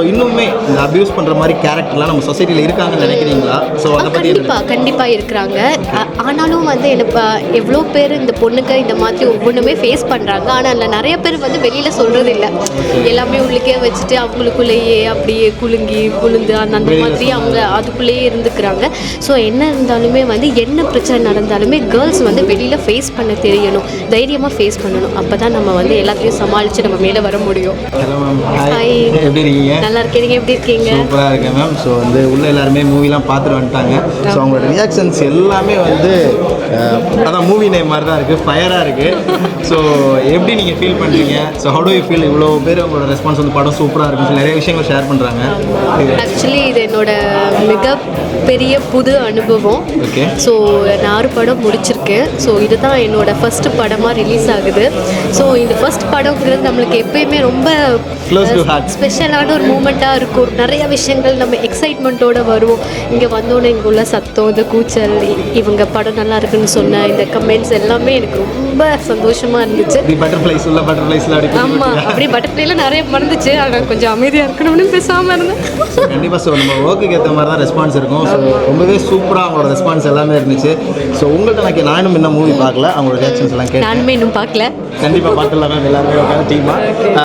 So இன்னுமே இந்த abuse பண்ணுற மாதிரி கேரக்டர்லாம் நம்ம சொசைட்டியில் இருக்காங்கன்னு நினைக்கிறீங்களா? ஸோ அதை பற்றி கண்டிப்பாக கண்டிப்பாக இருக்கிறாங்க. ஆனாலும் வந்து எனக்கு எவ்வளோ பேர் இந்த பொண்ணுக்கு இந்த மாதிரி ஒவ்வொன்றுமே ஃபேஸ் பண்ணுறாங்க ஆனால் அதில் நிறைய பேர் வந்து வெளியில் சொல்கிறது இல்லை எல்லாமே உள்ளுக்கே வச்சுட்டு அவங்களுக்குள்ளேயே அப்படியே குலுங்கி குலுந்து அந்த அந்த மாதிரி அவங்க அதுக்குள்ளேயே இருந்துக்கிறாங்க. ஸோ என்ன இருந்தாலுமே வந்து என்ன பிரச்சனை நடந்தாலுமே கேர்ள்ஸ் வந்து வெளியில் ஃபேஸ் பண்ண தெரியணும். தைரியமாக ஃபேஸ் பண்ணணும். அப்போ தான் நம்ம வந்து எல்லாத்தையும் சமாளித்து நம்ம மேலே வர முடியும். ஹாய் எப்படி இருக்கீங்க? நல்லா இருக்கேன். நீங்கள் எப்படி இருக்கீங்க? சூப்பராக இருக்கேன் மேம். ஸோ வந்து உள்ள எல்லாருமே மூவிலாம் பார்த்துட்டு வந்துட்டாங்க. ஸோ அவங்களோட ரியாக்ஷன்ஸ் எல்லாமே வந்து அதான் மூவி நேம் மாதிரி தான் இருக்குது ஃபயராக இருக்குது ஸோ எப்படி நீங்கள் ஃபீல் பண்ணுறீங்க so how do you feel இவ்வளோ பேர் உங்களோட ரெஸ்பான்ஸ் வந்து படம் சூப்பராக சொல்லி நிறைய விஷயங்கள் ஷேர் பண்ணுறாங்க ஆக்சுவலி இது என்னோட மிக பெரிய புது அனுபவம். ஓகே ஸோ நான் ஆறு படம் முடிச்சிருக்கேன் ஸோ இதுதான் என்னோட ஃபர்ஸ்ட் படமாக ரிலீஸ் ஆகுது. ஸோ இந்த ஃபர்ஸ்ட் படங்கிறது நம்மளுக்கு எப்பயுமே ரொம்ப. ஸ்பெஷலான ஒரு மூமெண்ட்டாக இருக்கும். நிறைய விஷயங்கள் நம்ம எக்ஸைட்மெண்ட்டோட வருவோம். இங்கே வந்தோடனே இங்கே உள்ள சத்தம் இந்த கூச்சல் இவங்க படம் நல்லா இருக்குன்னு சொன்ன இந்த கமெண்ட்ஸ் எல்லாமே எனக்கு ரொம்ப சந்தோஷமாக இருந்துச்சு. பட்டர்ஃப்ளைஸ் உள்ள பட்டர்ஃப்ளைஸ்ல அப்படி குட்டி ஆமாம் குட்டியா. அப்படியே பட்டர்ஃப்ளைல நிறைய மறந்துச்சு. ஆனால் கொஞ்சம் அமைதியாக இருக்கணும்னு பேசாமல் இருந்தேன். கண்டிப்பாக ஸோ நம்ம ஒர்க்குக்கு ஏற்ற மாதிரி தான் ரெஸ்பான்ஸ் இருக்கும். ஸோ ரொம்பவே சூப்பராக அவங்களோட ரெஸ்பான்ஸ் எல்லாமே இருந்துச்சு. ஸோ உங்கள்கிட்ட நான் நானும் இன்னும் மூவி பார்க்கல. அவங்களோட ரியாக்ஷன்ஸ் எல்லாம் நானுமே இன்னும் பார்க்கல. கண்டிப்பாக பார்த்துடலாம் மேம் எல்லாருமே டீமாக